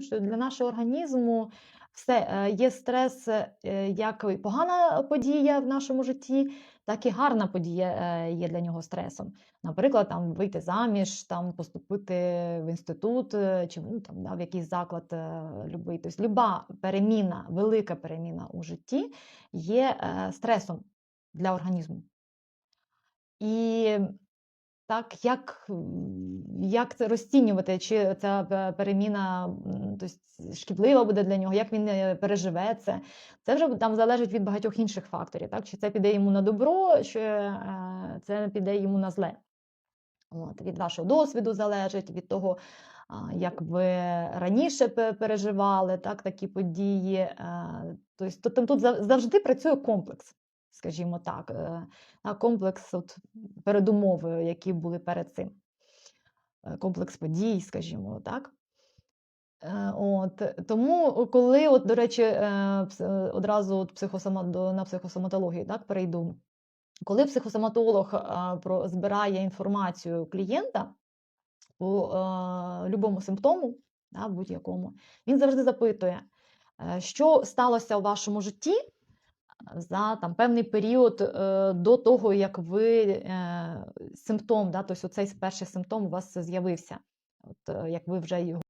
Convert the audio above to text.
що для нашого організму все е, є стрес е, як погана подія в нашому житті, так і гарна подія е, є для нього стресом. Наприклад, там вийти заміж, там поступити в інститут чи ну, там, да, в якийсь заклад любий. Тобто, люба переміна, велика переміна у житті є стресом для організму. І так, як, як це розцінювати, чи ця переміна тобто, шкідлива буде для нього, як він е, переживе це. Це вже там залежить від багатьох інших факторів. Так? Чи це піде йому на добро, чи е, це піде йому на зле. От, від вашого досвіду залежить, від того, як ви раніше переживали так, такі події. Тобто, тут завжди працює комплекс, скажімо так, е, а комплекс от, передумов, е, які були перед цим. Е, Комплекс подій, скажімо так. Е, От, тому, коли, от, до речі, одразу от психосома, на психосоматологію так, перейду. Коли психосоматолог збирає інформацію клієнта по е, любому симптому, да, будь-якому, він завжди запитує, що сталося у вашому житті за там, певний період е, до того, як ви е, симптом, да, тобто цей перший симптом у вас з'явився, от, е, як ви вже його